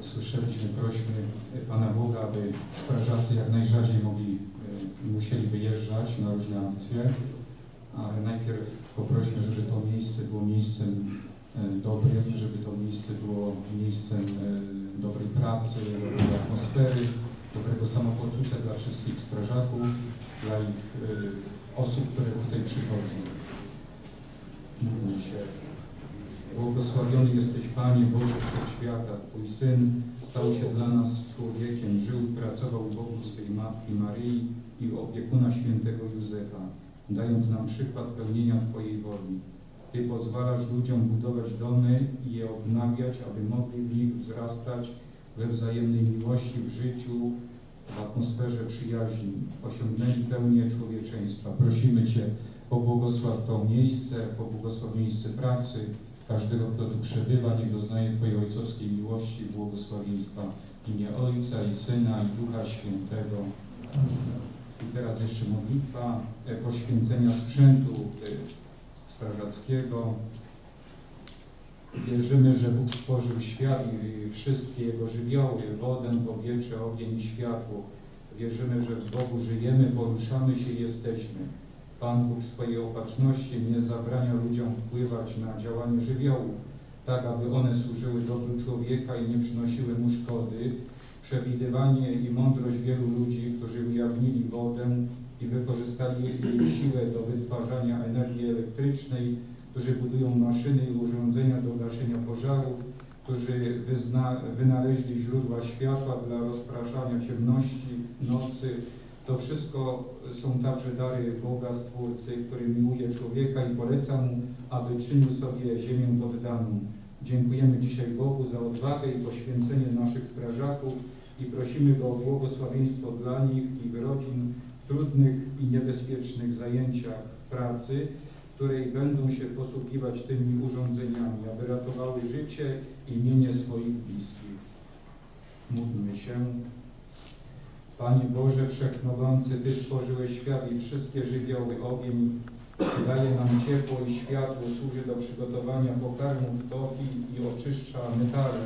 słyszeliśmy, prośmy Pana Boga, aby strażacy jak najrzadziej mogli, e, musieli wyjeżdżać na różne akcje, ale najpierw poprośmy, żeby to miejsce było miejscem e, dobrym, żeby to miejsce było miejscem e, dobrej pracy, dobrej atmosfery, dobrego samopoczucia dla wszystkich strażaków, dla ich osób, które tutaj przychodzą. Módlmy się. Błogosławiony jesteś Panie Boże Wszechświata, Twój Syn stał się dla nas człowiekiem, żył pracował u boku swej Matki Maryi i opiekuna świętego Józefa, dając nam przykład pełnienia Twojej woli. Ty pozwalasz ludziom budować domy i je odnawiać, aby mogli w nich wzrastać we wzajemnej miłości w życiu, w atmosferze przyjaźni, osiągnęli pełnię człowieczeństwa. Prosimy Cię, pobłogosław to miejsce, pobłogosław miejsce pracy, każdego, kto tu przebywa, niech doznaje Twojej ojcowskiej miłości i błogosławieństwa w imię Ojca i Syna i Ducha Świętego. I teraz jeszcze modlitwa e, poświęcenia sprzętu e, strażackiego. Wierzymy, że Bóg stworzył świat i wszystkie jego żywioły, wodę, powietrze, ogień i światło. Wierzymy, że w Bogu żyjemy, poruszamy się jesteśmy. Pan Bóg swojej opatrzności nie zabrania ludziom wpływać na działanie żywiołów, tak aby one służyły dobru człowieka i nie przynosiły mu szkody. Przewidywanie i mądrość wielu ludzi, którzy ujawnili wodę i wykorzystali jej siłę do wytwarzania energii elektrycznej, którzy budują maszyny i urządzenia do gaszenia pożarów, którzy wyzna, wynaleźli źródła światła dla rozpraszania ciemności, nocy, to wszystko są także dary Boga Stwórcy, który miłuje człowieka i poleca mu, aby czynił sobie ziemię poddaną. Dziękujemy dzisiaj Bogu za odwagę i poświęcenie naszych strażaków i prosimy Go o błogosławieństwo dla nich i ich rodzin w trudnych i niebezpiecznych zajęciach pracy, której będą się posługiwać tymi urządzeniami, aby ratowały życie i mienie swoich bliskich. Módlmy się. Panie Boże Wszechmogący, Ty stworzyłeś świat i wszystkie żywioły, ogień daje nam ciepło i światło, służy do przygotowania pokarmu ptoki i oczyszcza metale.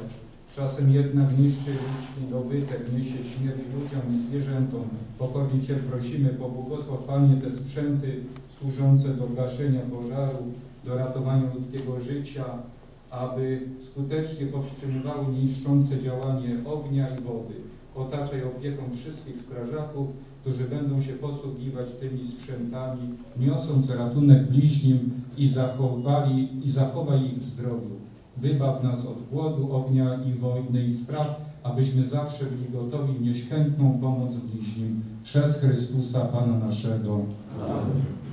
Czasem jednak niszczy ludzki dobytek, niesie śmierć ludziom i zwierzętom. Pokornie Cię prosimy, pobłogosław Panie te sprzęty służące do gaszenia pożaru, do ratowania ludzkiego życia, aby skutecznie powstrzymywały niszczące działanie ognia i wody. Otaczaj opieką wszystkich strażaków, którzy będą się posługiwać tymi sprzętami, niosąc ratunek bliźnim i zachowali i zachowaj ich w zdrowiu. Wybaw nas od głodu, ognia i wojny i spraw, abyśmy zawsze byli gotowi nieść chętną pomoc bliźnim. Przez Chrystusa Pana naszego. Amen.